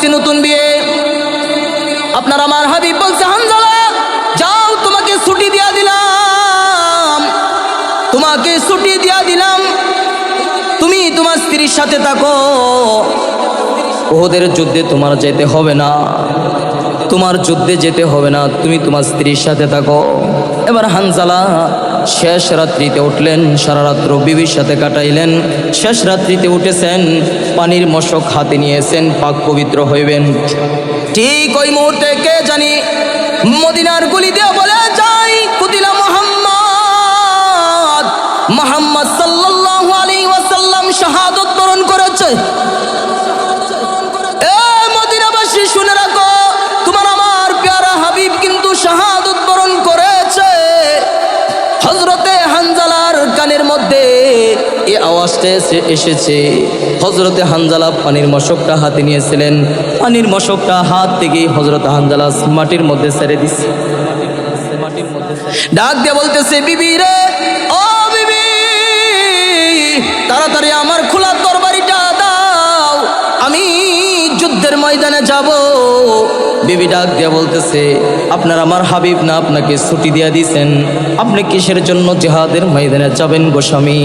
করছি নতুন বিয়ে। আপনার আমার হাবিব বলছে হানজালা যাও, তোমাকে ছুটি দিয়া দিলাম। তোমাকে ছুটি দিয়া দিলাম। তুমি তোমার স্ত্রীর সাথে থাকো। ওদের যুদ্ধে তোমার যেতে হবে না। তোমার যুদ্ধে যেতে হবে না। তুমি তোমার স্ত্রীর সাথে থাকো। এবার হানজালা শেষ রাত্রিতে উঠলেন, সারা রাত্র বিবির সাথে কাটাইলেন। শেষ রাত্রিতে উঠেছেন, পানির মশক হাতে নিয়েছেন, পাক পবিত্র হইবেন। ঠিক ওই মুহূর্তে কে জানি মদিনার গুলি দিয়ে বলে যাই কুতিলা মোহাম্মদ। মোহাম্মদ সাল্লাল্লাহু আলাইহি ওয়াসাল্লাম বরণ করেছে। আওয়াজটা এসে- এসেছে। হজরতে হানজালা পানির মশকটা হাতে নিয়েছিলেন। পানির মশকটা হাত থেকে হজরত হানজালা মাটির মধ্যে ছেড়ে দিচ্ছে ডাক দিয়ে বলতেছে, বিবি রে, ও বিবি, তাড়াতাড়ি আমার খোলা তরবারিটা যুদ্ধের ময়দানে যাব। বিবি ডাক দিয়া বলতেছে, আপনার আমার হাবিব না আপনাকে ছুটি দিয়া দিছেন। আপনি কিসের জন্য জেহাদের ময়দানে যাবেন গোস্বামী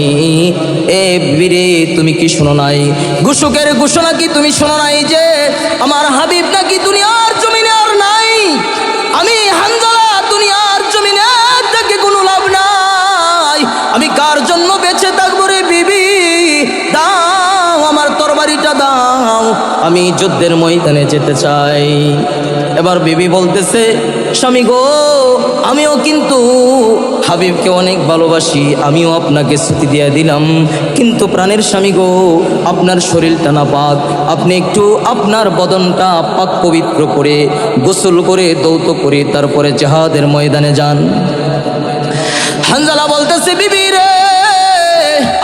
এ বিরে তুমি কি শোনো নাই? গুসুকের ঘোষণা কি তুমি শোনো নাই যে, আমার হাবিব নাকি দুনিয়ার জমিনে আর নাই? আমি হানজালা দুনিয়ার জমিনে থেকে কোনো লাভ নাই। আমি কার জন্য বেঁচে দাও, আমি যুদ্ধের ময়দানে যেতে চাই। এবার বিবি বলতেছে, স্বামী গো, আমিও কিন্তু হাবিবকে অনেক ভালোবাসি, আমিও আপনাকে ছুটি দিয়ে দিলাম। কিন্তু প্রাণের স্বামী গো, আপনার শরীরটা না পাক আপনি একটু আপনার বদনটা পাক পবিত্র করে, গোসল করে, দৌত করে, তারপরে জাহাদের ময়দানে যান। হানজালা বলতেছে, বিবি রে,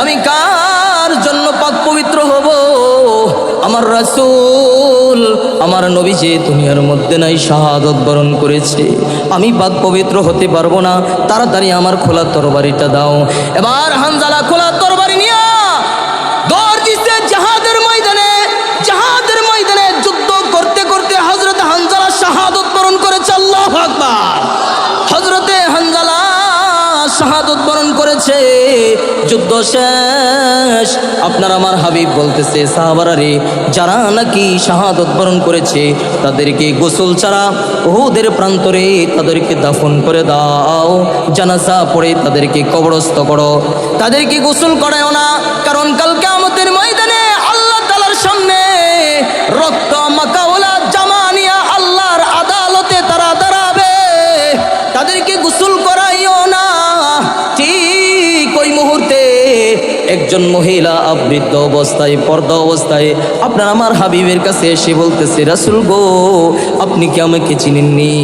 আমি কার আমার রাসূল। আমার নবী যে দুনিয়ার মধ্যে নাই, শাহাদত বরণ করেছে। আমি পাক পবিত্র হতে পারব না। তাড়াতাড়ি আমার খোলা তরবারিটা দাও। এবার হানজালা খোলা তরবারি নিয়ে দৌড় ময়দানে। ময়দানে যুদ্ধ করতে করতে হানজালা শাহাদত বরণ করেছে, আল্লাহ হজরতে হানজালা শাহাদত বরণ করেছে। যুদ্ধ শেষ। আপনার আমার হাবিব বলতেছে সাহাবারারে যারা নাকি শাহাদত বরণ করেছে, তাদেরকে গোসল ছাড়া ওদের প্রান্তরে তাদেরকে দাফন করে দাও। জানাজা পড়ে তাদেরকে কবরস্থ করো। তাদেরকে গোসল করায়ও না, কারণ কালকে আমাদের ময়দানে আল্লাহ তালার সামনে রক্ত একজন মহিলা আবৃদ্ধ অবস্থায়, পর্দা অবস্থায় আপনার আমার হাবিবের কাছে এসে বলতেছে, রাসুল গো, আপনি কি আমাকে চিনেননি?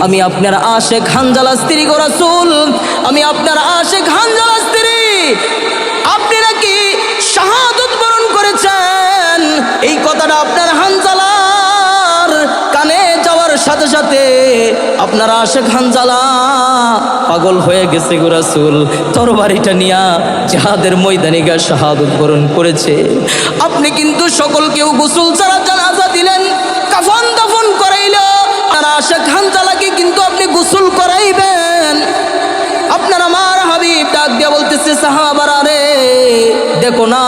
আমি আপনার আশেখ হানজালা স্ত্রী গো রাসুল। আমি আপনার আশেখ হানজালা স্ত্রী। আপনি নাকি শাহাদত বরণ করেছেন? এই কথাটা আপনার হানজালার কানে যাওয়ার সাথে সাথে আপনার আশেখ হানজালা পাগল হয়ে গেছে গো রাসূল। তরবারিটা নিয়া জাহাদের ময়দানে গা শাহাদত বরণ করেছে। আপনি কিন্তু সকলকেও গোসল ছাড়া জানাজা দিলেন, কাফন দাফন করাইল আর আশেখ চালাকে কিন্তু আপনি গোসল করাইবেন। আপনার আমার হাবিব ডাক দিয়া বলতেছে, সাহাবারা রে, দেখো না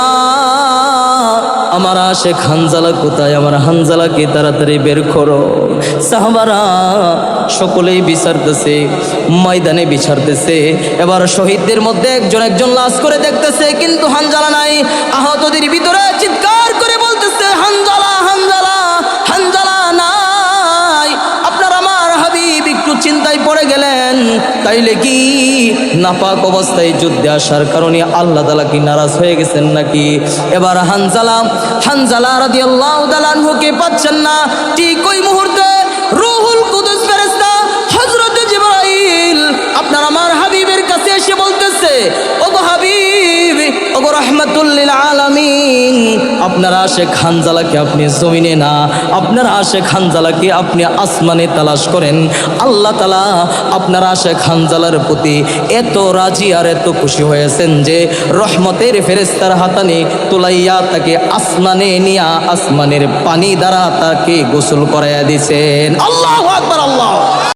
আমার আশেখ হানজালা কোথায়? আমার হানজালাকে তাড়াতাড়ি বের করো। সাহবারা সকলেই বিচারতেছে, ময়দানে বিচারতেছে। এবার শহীদদের মধ্যে একজন একজন লাশ করে দেখতেছে, কিন্তু হানজালা নাই। আহতদের ভিতরে চিৎকার করে তাইলে কি নাপাক অবস্থায় যুদ্ধে আসার কারণে আল্লাহ তালা কি নারাজ হয়ে গেছেন নাকি? এবার হানজালা হানজালা রাদি আল্লাহ দালানহুকে পাচ্ছেন না। ঠিক ওই মুহূর্তে রুহুল আপনার আমার হাবিবের কাছে এসে বলতেছে, ওগো হাবিব, ওগো রহমতুল্লিল আলামিন আপনার আশেখ হানজালাকে আপনি জমিনে না, আপনার আশেখ হানজালাকে আপনি আসমানে তালাশ করেন। আল্লাহ তালা আপনার আশেখ হানজালার প্রতি এত রাজি আর এত খুশি হয়েছেন যে রহমতের ফেরেস্তার হাতানে তোলাইয়া তাকে আসমানে নিয়া আসমানের পানি দ্বারা তাকে গোসল করাইয়া দিছেন আল্লাহ আকবার